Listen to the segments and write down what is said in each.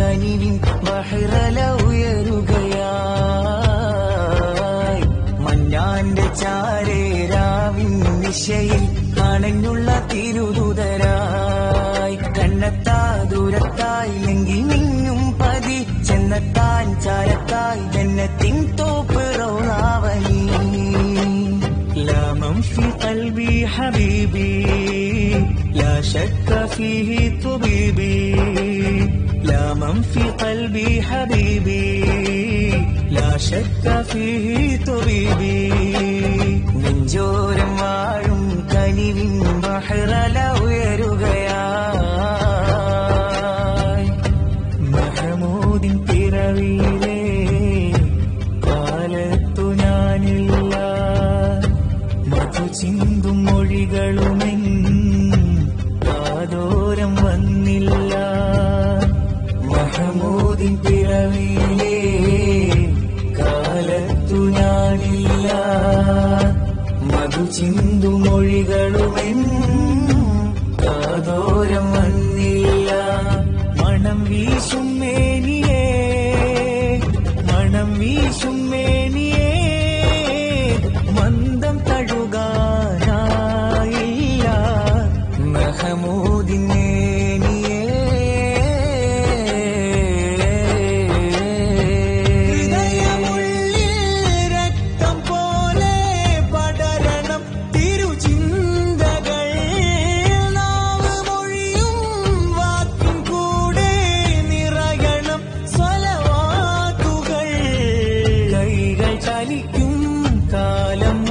കനിവിൻ വഹിറല ഉയരുകയായി മഞ്ഞാന്റെ ചാരേ രാവിൻ നിശയിൽ അണഞ്ഞുള്ള തിരുതുതരായി കണ്ണത്താ ദൂരത്തായി എങ്കിൽ നിന്നും പതി. ചെന്നത്താൻ ചാരത്തായി ജന്നത്തിൻ തോപ്പ് റോളാവലി. ലാമം ഫി കൽബി ഹബീബി لا شك فيه طبيبي من في قلبي حبيبي لا شك فيه طبيبي. കാലം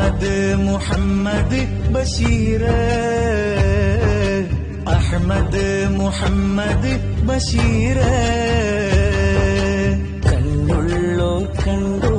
أحمد محمد بشيرة أحمد محمد بشيرة കണ്ണുള്ളോ കണ്ടു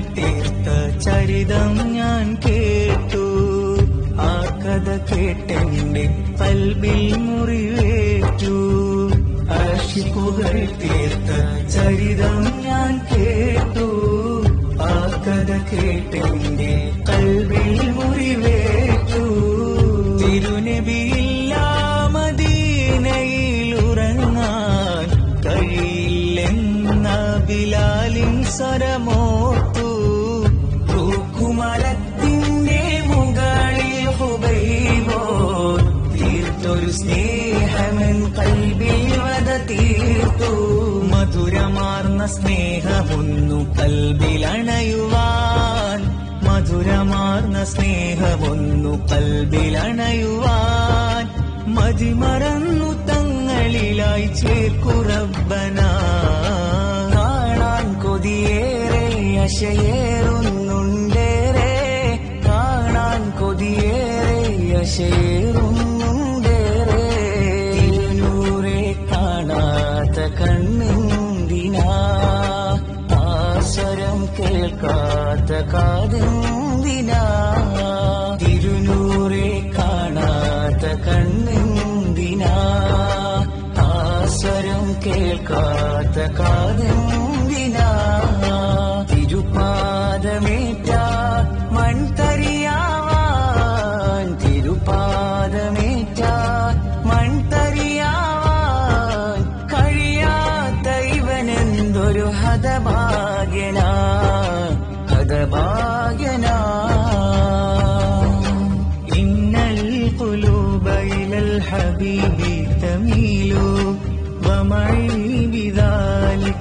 തീർത്ത ചരിതം ഞാൻ കേട്ടു. ആ കഥ കേട്ടെന്റെ പൽബിൽ മുറിവേറ്റു. ആഷിക്കുകൾ തീർത്ത ചരിതം ഞാൻ കേട്ടു. ആ കഥ കേട്ടെന്റെ കൽബിൽ സ്നേഹമൻ കൽബിൽ വത തീർത്തു. മധുരമാർന്ന സ്നേഹമൊന്നു കൽബിലണയുവാൻ മധുരമാർന്ന സ്നേഹമൊന്നു കൽബിലണയുവാൻ മതിമറന്നു തങ്ങളിലായി ചേർക്കുറബന കാണാൻ കൊതിയേറെ അശയേറുന്നുണ്ടേറെ കാണാൻ കൊതിയേറെ അശയേറുന്നുണ്ടേറെ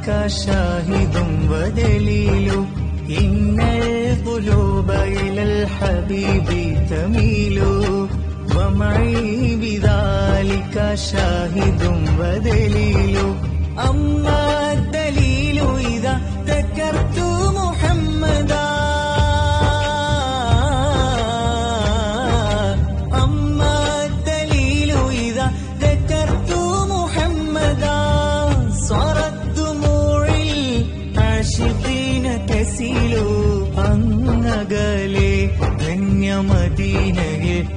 شاهد ودليل إن القلوب إلى الحبيب تميل ومعي بذلك شاهد ودليل أما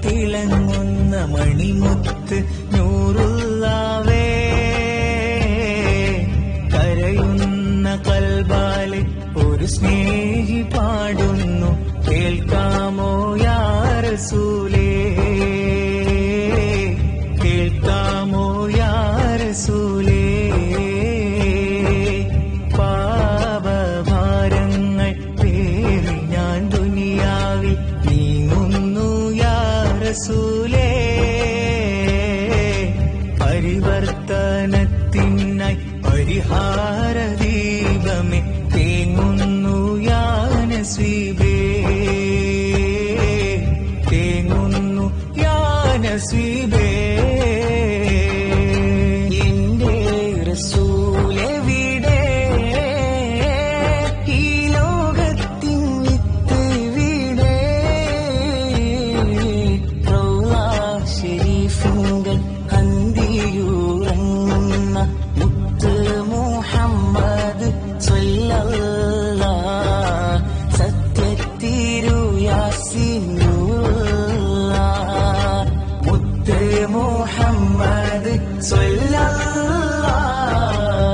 തിളങ്ങുന്ന മണിമുത്ത് നൂറുള്ളവേ. കരയുന്ന കൽബാലെ ഒരു സ്നേഹി പാടുന്നു. കേൾക്കാമോ യാരസൂലേ കേൾക്കാമോ യാരസൂലേ പരിവർത്തനത്തിനായി പരിഹാര ദീപമേ തേങ്ങുന്നു യാനസ്വീപേ തേങ്ങുന്നു യാനസ്വീപേ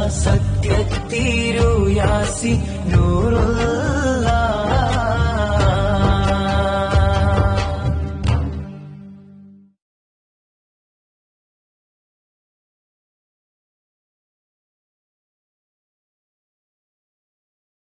സ്വല്ലല്ല സത്യത്തിരു യാസി നൂറുള്ള